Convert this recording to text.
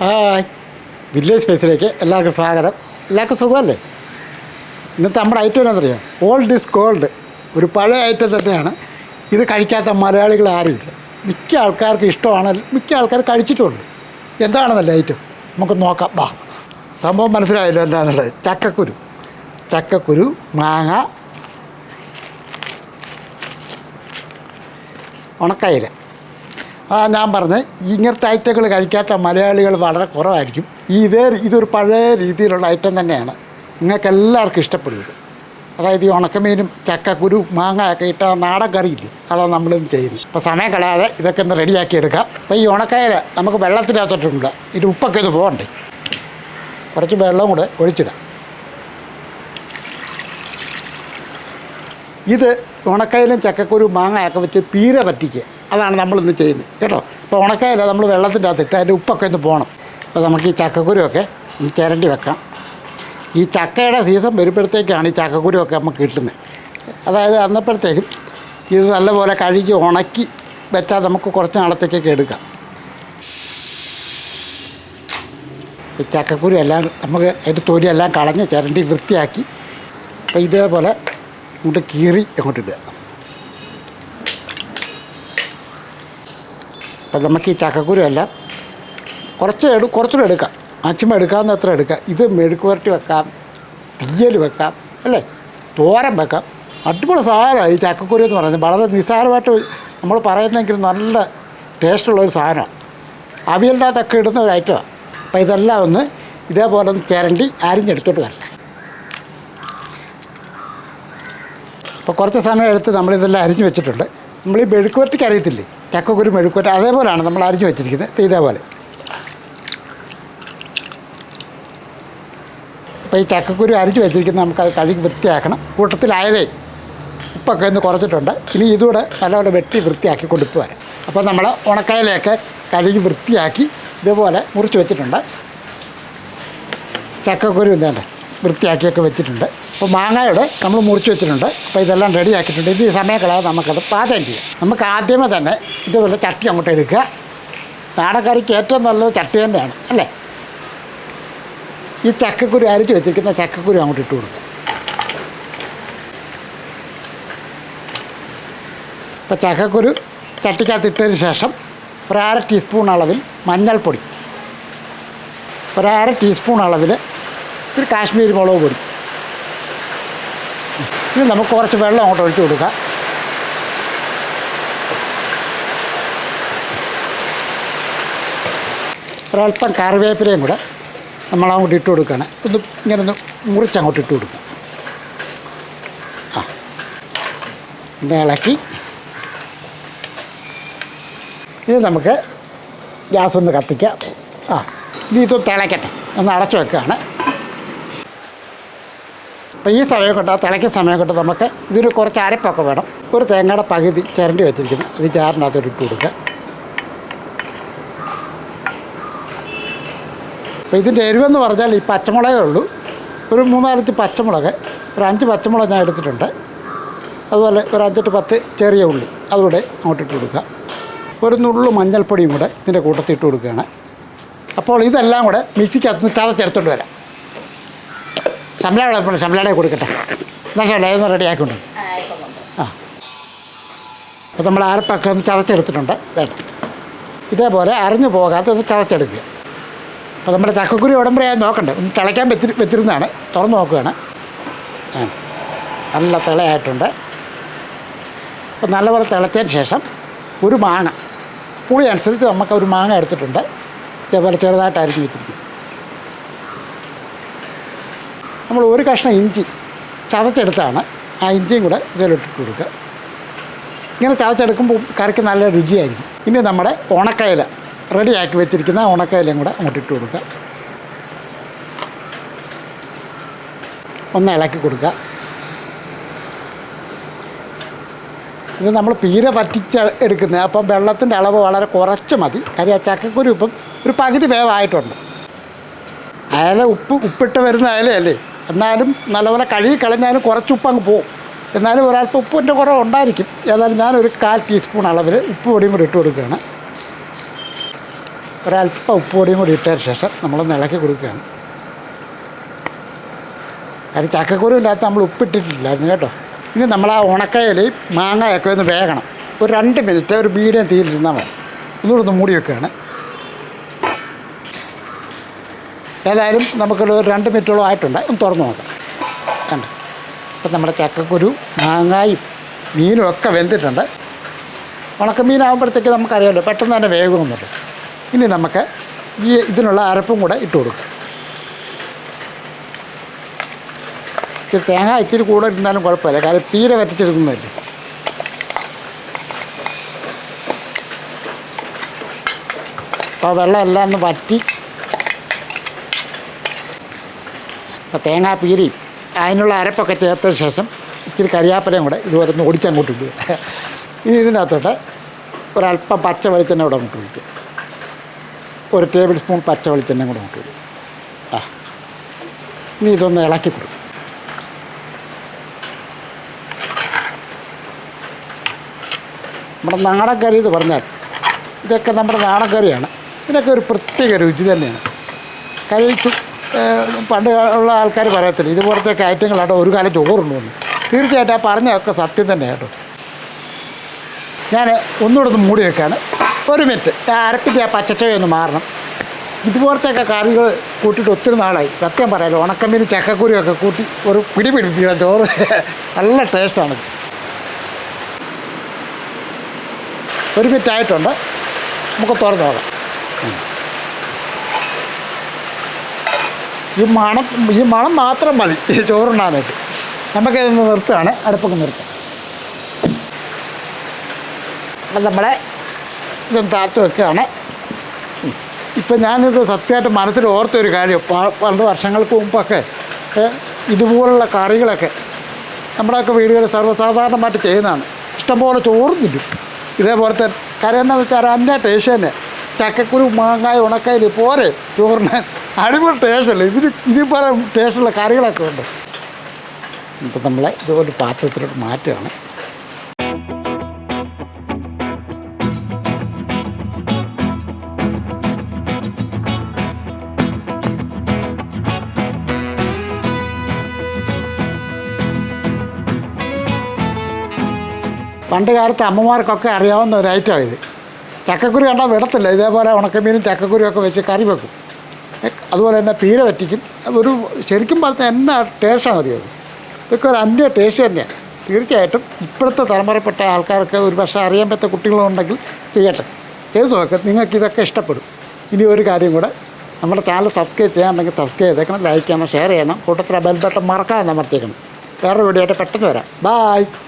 Hi. Village സ്പേസിലേക്ക് എല്ലാവർക്കും സ്വാഗതം. എല്ലാവർക്കും സുഖമല്ലേ? ഇന്നത്തെ നമ്മുടെ ഐറ്റം എന്താണെന്നറിയാം? ഓൾഡ് ഇസ് ഗോൾഡ് ഒരു പഴയ ഐറ്റം തന്നെയാണ്. ഇത് കഴിക്കാത്ത മലയാളികൾ ആരുമില്ല മിക്ക ആൾക്കാർക്ക് ഇഷ്ടമാണ്. മിക്ക ആൾക്കാർ കഴിച്ചിട്ടുണ്ട്. എന്താണെന്നല്ലേ ഐറ്റം? നമുക്ക് നോക്കാം. വാ. സംഭവം മനസ്സിലായല്ലോ എന്താണെന്നുള്ളത് ചക്കക്കുരു. ചക്കക്കുരു മാങ്ങ. ഉണക്കയില. ഞാൻ പറഞ്ഞ ഇങ്ങനത്തെ ഐറ്റങ്ങൾ കഴിക്കാത്ത മലയാളികൾ വളരെ കുറവായിരിക്കും. ഈ ഇതേ ഇതൊരു പഴയ രീതിയിലുള്ള ഐറ്റം തന്നെയാണ്. നിങ്ങൾക്ക് എല്ലാവർക്കും ഇഷ്ടപ്പെടുന്നത്. ഇത് അതായത് ഈ ഉണക്കമീനും ചക്കക്കുരു മാങ്ങയൊക്കെ ഇട്ട നാടൻ കറിയില്ലേ അതാണ് നമ്മളും ചെയ്യുന്നത് അപ്പോൾ സമയം കളയാതെ ഇതൊക്കെ ഒന്ന് റെഡിയാക്കി എടുക്കാം. അപ്പോൾ ഈ ഉണക്കയില നമുക്ക് വെള്ളത്തിനകത്തോട്ടുണ്ട് ഇത് ഉപ്പൊക്കെ ഒന്ന് പോകണ്ടേ കുറച്ച് വെള്ളം കൂടെ ഒഴിച്ചിടാം. ഇത് ഉണക്കയിലും ചക്കക്കുരു മാങ്ങയൊക്കെ വെച്ച് പീര പറ്റിക്കുക. അതാണ് നമ്മളിന്ന് ചെയ്യുന്നത്. കേട്ടോ? ഇപ്പോൾ ഉണക്കയില നമ്മൾ വെള്ളത്തിന്റെ അകത്തിട്ട് അതിന്റെ ഉപ്പൊക്കെ ഒന്ന് പോകണം. അപ്പോൾ നമുക്ക് ഈ ചക്കക്കുരുവൊക്കെ ഒന്ന് ചിരണ്ടി വെക്കാം. ഈ ചക്കയുടെ സീസൺ വരുമ്പോഴത്തേക്കാണ് ഈ ചക്കക്കുരുവൊക്കെ നമുക്ക് കിട്ടുന്നത്. അതായത് അന്നപ്പോഴത്തേക്കും ഇത് നല്ലപോലെ കഴുകി ഉണക്കി വെച്ചാൽ നമുക്ക് കുറച്ച് നാളത്തേക്കൊക്കെ എടുക്കാം. ഈ ചക്കക്കുരു എല്ലാം നമുക്ക് അതിന്റെ തൊലിയെല്ലാം കളഞ്ഞ് ചിരണ്ടി വൃത്തിയാക്കി അപ്പോൾ ഇതേപോലെ ഇങ്ങോട്ട് കീറി അങ്ങോട്ട് ഇടുക. അപ്പം നമുക്ക് ഈ ചക്കക്കുരു കുറച്ച് എടു കുറച്ചുകൂടെ എടുക്കാം. മാക്സിമം എടുക്കാവുന്ന അത്ര എടുക്കാം. ഇത് മെഴുക്ക് പുരട്ടി വെക്കാം തീയൽ വെക്കാം അല്ലേ? തോരൻ വെക്കാം. അടിപൊളി സാധനമാണ് ഈ ചക്കക്കുരു എന്ന് പറയുന്നത്. വളരെ നിസ്സാരമായിട്ട് നമ്മൾ പറയുന്നെങ്കിൽ നല്ല ടേസ്റ്റുള്ള ഒരു സാധനമാണ്. അവിയലിന്റെ അകത്തൊക്കെ ഇടുന്ന ഒരു ഐറ്റമാണ്. അപ്പോൾ ഇതെല്ലാം ഒന്ന് ഇതേപോലെ ഒന്ന് ചിരണ്ടി അരിഞ്ഞെടുത്തോട്ട് വരണം. അപ്പോൾ കുറച്ച് സമയം എടുത്ത് നമ്മളിതെല്ലാം അരിഞ്ഞു വെച്ചിട്ടുണ്ട്. നമ്മൾ ഈ മെഴുക്കുവരട്ടിക്ക് അറിയത്തില്ലേ? ചക്കക്കുരു മെഴുക്കുറ്റ അതേപോലെയാണ് നമ്മൾ അരിഞ്ഞു വെച്ചിരിക്കുന്നത്. ഇത് ഇതേപോലെ. അപ്പോൾ ഈ ചക്കക്കുരു അരിഞ്ഞു വെച്ചിരിക്കുന്നത് നമുക്കത് കഴുകി വൃത്തിയാക്കണം. കൂട്ടത്തിൽ അയവേ ഉപ്പൊക്കെ ഒന്ന് കുറച്ചിട്ടുണ്ട്. ഇനി ഇതുകൂടെ നല്ലപോലെ വെട്ടി വൃത്തിയാക്കി കൊടുത്തു അപ്പോൾ നമ്മൾ ഉണക്കയിലൊക്കെ കഴുകി വൃത്തിയാക്കി ഇതുപോലെ മുറിച്ച് വെച്ചിട്ടുണ്ട്. ചക്കക്കുരു എന്താണ്ട് വൃത്തിയാക്കിയൊക്കെ വെച്ചിട്ടുണ്ട്. അപ്പോൾ മാങ്ങയുടെ നമ്മൾ മുറിച്ച് വെച്ചിട്ടുണ്ട്. അപ്പോൾ ഇതെല്ലാം റെഡി ആക്കിയിട്ടുണ്ട്. ഇത് സമയം കളയാതെ നമുക്കത് പാചകം ചെയ്യാം. നമുക്ക് ആദ്യമേ തന്നെ ഇതുപോലെ ചട്ടി അങ്ങോട്ട് എടുക്കുക. നാടൻകറിക്ക് ഏറ്റവും നല്ലത് ചട്ടി തന്നെയാണ് അല്ലേ? ഈ ചക്കക്കുരു അരിച്ച് വെച്ചിരിക്കുന്ന ചക്കക്കുരു അങ്ങോട്ട് ഇട്ട് കൊടുക്കുക. അപ്പോൾ ചക്കക്കുരു ചട്ടിക്കകത്ത് ഇട്ടതിന് ശേഷം ഒരു അര ടീസ്പൂൺ അളവിൽ മഞ്ഞൾപ്പൊടി. ഒരു അര ടീസ്പൂൺ അളവിൽ ഇത്തിരി കാശ്മീരി മുളക് പൊടി. ഇനി നമുക്ക് കുറച്ച് വെള്ളം അങ്ങോട്ട് ഒഴിച്ച് കൊടുക്കാം. ഒരല്പം കറിവേപ്പിലയും കൂടെ നമ്മൾ അങ്ങോട്ട് ഇട്ട് കൊടുക്കുകയാണ്. ഒന്ന് ഇങ്ങനെ ഒന്ന് മുറിച്ച് അങ്ങോട്ട് ഇട്ട് കൊടുക്കുക ആ. ഒന്ന് ഇളക്കി. ഇനി നമുക്ക് ഗ്യാസ് ഒന്ന് കത്തിക്കാം. ആ. ഇനി ഇത് തിളക്കട്ടെ. ഒന്ന് അടച്ചു വെക്കുകയാണ്. അപ്പോൾ ഈ സമയം കൊണ്ട് ആ തിളയ്ക്കുന്ന സമയം കൊണ്ട് നമുക്ക് ഇതിന് കുറച്ച് അരപ്പൊക്കെ വേണം. ഒരു തേങ്ങയുടെ പകുതി ചിരണ്ടി വെച്ചിരിക്കുന്നു. ഇത് ചാറിനകത്തോട്ട് ഇട്ട് കൊടുക്കുക. അപ്പോൾ ഇതിന്റെ എരിവെന്ന് പറഞ്ഞാൽ ഈ പച്ചമുളകേ ഉള്ളൂ. ഒരു മൂന്നാലഞ്ച് പച്ചമുളക് ഒരു അഞ്ച് പച്ചമുളക് ഞാൻ എടുത്തിട്ടുണ്ട്. അതുപോലെ ഒരു അഞ്ചെട്ട് പത്ത് ചെറിയ ഉള്ളി അതുകൂടെ അങ്ങോട്ട് ഇട്ട് കൊടുക്കുക. ഒരു നുള്ളു മഞ്ഞൾപ്പൊടിയും കൂടെ ഇതിന്റെ കൂട്ടത്തിൽ ഇട്ട് കൊടുക്കുകയാണ്. അപ്പോൾ ഇതെല്ലാം കൂടെ മിക്സിക്കകത്ത് നിന്ന് ചതച്ചെടുത്തോണ്ട് വരാം. ശമ്പള എപ്പോഴും ശമ്പളയുടെ കൊടുക്കട്ടെ. എന്നാൽ ശമ്പള ഇതൊന്ന് റെഡിയാക്കിക്കൊണ്ട് ആ അപ്പോൾ നമ്മൾ അരപ്പൊക്കെ ഒന്ന് ചതച്ചെടുത്തിട്ടുണ്ട്. വേണ്ട ഇതേപോലെ അരഞ്ഞു പോകാത്ത ഒന്ന് ചതച്ചെടുക്കുക. അപ്പോൾ നമ്മുടെ ചക്കക്കുരി ഉടമ്പടിയായി നോക്കണ്ടേ. ഒന്ന് തിളയ്ക്കാൻ വെച്ചി വെച്ചിരുന്നതാണ്. തുറന്ന് നോക്കുകയാണ്. ആ. നല്ല തിളയായിട്ടുണ്ട്. അപ്പോൾ നല്ലപോലെ തിളച്ചതിന് ശേഷം ഒരു മാങ്ങ. പുളി അനുസരിച്ച് നമുക്ക് ഒരു മാങ്ങ എടുത്തിട്ടുണ്ട്. ഇതേപോലെ ചെറുതായിട്ട് അരിഞ്ഞ് വെച്ചിരിക്കും നമ്മൾ ഒരു കഷ്ണം ഇഞ്ചി ചതച്ചെടുത്താണ് ആ ഇഞ്ചിയും കൂടെ ഇതിലിട്ടിട്ട് കൊടുക്കുക. ഇങ്ങനെ ചതച്ചെടുക്കുമ്പോൾ കറിക്ക് നല്ല രുചിയായിരിക്കും. ഇനി നമ്മുടെ ഉണക്കയില റെഡിയാക്കി വെച്ചിരിക്കുന്ന ഉണക്കയിലയും കൂടെ അങ്ങോട്ട് ഇട്ട് കൊടുക്കുക. ഒന്ന് ഇളക്കി കൊടുക്കുക. ഇത് നമ്മൾ പീര പറ്റിച്ച് എടുക്കുന്നത്. അപ്പം വെള്ളത്തിന്റെ അളവ് വളരെ കുറച്ച് മതി. കാര്യം ആ ചക്കക്കുരു ഇപ്പം ഒരു പകുതി വേവായിട്ടുണ്ട്. അയല ഉപ്പ് ഉപ്പിട്ട് വരുന്ന അയലയല്ലേ? എന്നാലും നല്ലപോലെ കഴുകി കളഞ്ഞാലും കുറച്ച് ഉപ്പ് അങ്ങ് പോകും എന്നാലും ഒരല്പം ഉപ്പിന്റെ കുറവ് ഉണ്ടായിരിക്കും. ഏതായാലും ഞാനൊരു കാൽ ടീസ്പൂൺ അളവിൽ ഉപ്പ് പൊടിയും കൂടി ഇട്ട് കൊടുക്കുകയാണ്. ഉപ്പ് പൊടിയും കൂടി ഇട്ടതിന് ശേഷം നമ്മൾ ഇളക്കി കൊടുക്കുകയാണ്. അത് ചക്കക്കുരു ഇല്ലാത്ത നമ്മൾ ഉപ്പിട്ടിട്ടില്ലായിരുന്നു കേട്ടോ. ഇനി നമ്മൾ ആ ഉണക്കയിലയും മാങ്ങയൊക്കെ ഒന്ന് വേകണം. ഒരു രണ്ട് മിനിറ്റ് ഒരു മീഡിയം തീയിലിരുന്നാൽ മതി. ഒന്നുകൂടെ ഒന്ന് മൂടി വെക്കുകയാണ്. ഏതായാലും നമുക്കൊരു രണ്ട് മിനിറ്റോളം ആയിട്ടുണ്ട്. ഒന്ന് തുറന്നു നോക്കാം. കണ്ടോ? അപ്പം നമ്മുടെ ചക്കക്കുരു മാങ്ങായും മീനും ഒക്കെ വെന്തിട്ടുണ്ട്. ഉണക്കമീനാകുമ്പോഴത്തേക്ക് നമുക്കറിയാമല്ലോ പെട്ടെന്ന് തന്നെ വേഗമൊന്നുമില്ല ഇനി നമുക്ക് ഈ ഇതിനുള്ള അരപ്പും കൂടെ ഇട്ട് കൊടുക്കും. ഇച്ചിരി തേങ്ങ ഇച്ചിരി കൂടെ ഇരുന്നാലും കുഴപ്പമില്ല. കാര്യം തീരെ വറ്റിച്ചെടുക്കുന്നതല്ലേ അപ്പോൾ വെള്ളമെല്ലാം ഒന്ന് വറ്റി അപ്പോൾ തേങ്ങാ പീരി അതിനുള്ള അരപ്പൊക്കെ ചേർത്തതിന് ശേഷം ഇച്ചിരി കരിയാപ്പലയും കൂടെ ഇതുപോലെ ഒന്ന് ഒടിച്ചങ്ങോട്ട് ഇടുക. ഇനി ഇതിനകത്തോട്ട് ഒരല്പം പച്ച വെളിച്ചെണ്ണ കൂടെ അങ്ങോട്ട് ഒഴിക്കുക. ഒരു ടേബിൾ സ്പൂൺ പച്ച വെളിച്ചെണ്ണ കൂടെ അങ്ങോട്ട് ഒഴിക്കുക. ആ. ഇനി ഇതൊന്ന് ഇളക്കി കൊടുക്കും നമ്മുടെ നാടൻ കറി എന്ന് പറഞ്ഞാൽ ഇതൊക്കെ നമ്മുടെ നാടൻ കറിയാണ് ഇതിനൊക്കെ ഒരു പ്രത്യേക രുചി തന്നെയാണ്. കറി പണ്ട് ഉള്ള ആൾക്കാർ പറയത്തില്ല ഇതുപോലത്തെ കയറ്റങ്ങളാട്ടോ ഒരു കാലം ചോറുണ്ടെന്ന്. തീർച്ചയായിട്ടും ആ പറഞ്ഞതൊക്കെ സത്യം തന്നെ കേട്ടോ. ഞാൻ ഒന്നുകൂടെ ഒന്ന് മൂടി വെക്കാണ്. ഒരു മിനിറ്റ്. അരപ്പിന്റെ ആ പച്ചച്ചോയ മാറണം. ഇതുപോലത്തെയൊക്കെ കറികൾ കൂട്ടിയിട്ട് ഒത്തിരി നാളായി. സത്യം പറയാലോ ഉണക്കമീൻ ചക്കക്കുരിയൊക്കെ കൂട്ടി ഒരു പിടി പിടിപ്പിക്കണം ചോറ്. നല്ല ടേസ്റ്റാണ്. ഒരു മിനിറ്റ് ആയിട്ടുണ്ട്. നമുക്ക് തുറന്നോളാം. ഈ മണം ഈ മണം മാത്രം മതി. ഈ ചോറുണ്ണാനായിട്ട്. നമുക്കിതൊന്ന് നിർത്തുകയാണ്. അടുപ്പൊക്കെ നിർത്താം. അപ്പം നമ്മളെ ഇതൊന്ന് താഴ്ത്തു വെക്കുകയാണ്. ഇപ്പം ഞാനിത് സത്യമായിട്ട് മനസ്സിൽ ഓർത്തൊരു കാര്യം. പണ്ട് വർഷങ്ങൾക്ക് മുമ്പൊക്കെ ഇതുപോലുള്ള കറികളൊക്കെ നമ്മുടെയൊക്കെ വീടുകളിൽ സർവസാധാരണമായിട്ട് ചെയ്യുന്നതാണ്. ഇഷ്ടംപോലെ ചോറും തിന്നും. ഇതേപോലത്തെ കറി എന്ന് വെച്ചാൽ അതിന്റെ ടേസ്റ്റ് തന്നെ. ചക്കക്കുരു മാങ്ങായ ഉണക്കയിൽ പോരെ ചോറിന് അടിപൊളി ടേസ്റ്റല്ലേ ഇതിന് ഇതുപോലെ ടേസ്റ്റുള്ള കറികളൊക്കെ ഉണ്ട്. ഇപ്പം നമ്മളെ ഇതുപോലെ പാത്രത്തിലോട്ട് മാറ്റുകയാണ്. പണ്ട് കാലത്ത് അമ്മമാർക്കൊക്കെ അറിയാവുന്ന ഒരു ഐറ്റമാണ് ഇത്. ചക്കക്കുരു കണ്ടാൽ വിടത്തില്ല. ഇതേപോലെ ഉണക്കമീനും ചക്കക്കുരിയൊക്കെ വെച്ച് കറി വെക്കും. അതുപോലെ തന്നെ പീര വറ്റിക്കും ഒരു ശരിക്കും പറഞ്ഞാൽ എന്ന ടേസ്റ്റാണ് അറിയാം ഇതൊക്കെ ഒരു അന്യ ടേസ്റ്റ് തന്നെയാണ് തീർച്ചയായിട്ടും ഇപ്പോഴത്തെ തലമുറപ്പെട്ട ആൾക്കാർക്ക് ഒരു പക്ഷേ അറിയാൻ പറ്റാത്ത കുട്ടികളുണ്ടെങ്കിൽ ചെയ്യട്ടെ. ചെയ്ത് നോക്കുക നിങ്ങൾക്ക് ഇതൊക്കെ ഇഷ്ടപ്പെടും. ഇനി ഒരു കാര്യം കൂടെ നമ്മുടെ ചാനൽ സബ്സ്ക്രൈബ് ചെയ്യാനുണ്ടെങ്കിൽ സബ്സ്ക്രൈബ് ചെയ്തേക്കണം ലൈക്ക് ചെയ്യണം ഷെയർ ചെയ്യണം. കൂട്ടത്തിൽ ബെൽ ബട്ടൺ മറക്കാതെ അമർത്തിയേക്കണം. വേറെ വീഡിയോ ആയിട്ട് പെട്ടെന്ന് വരാം. ബായ്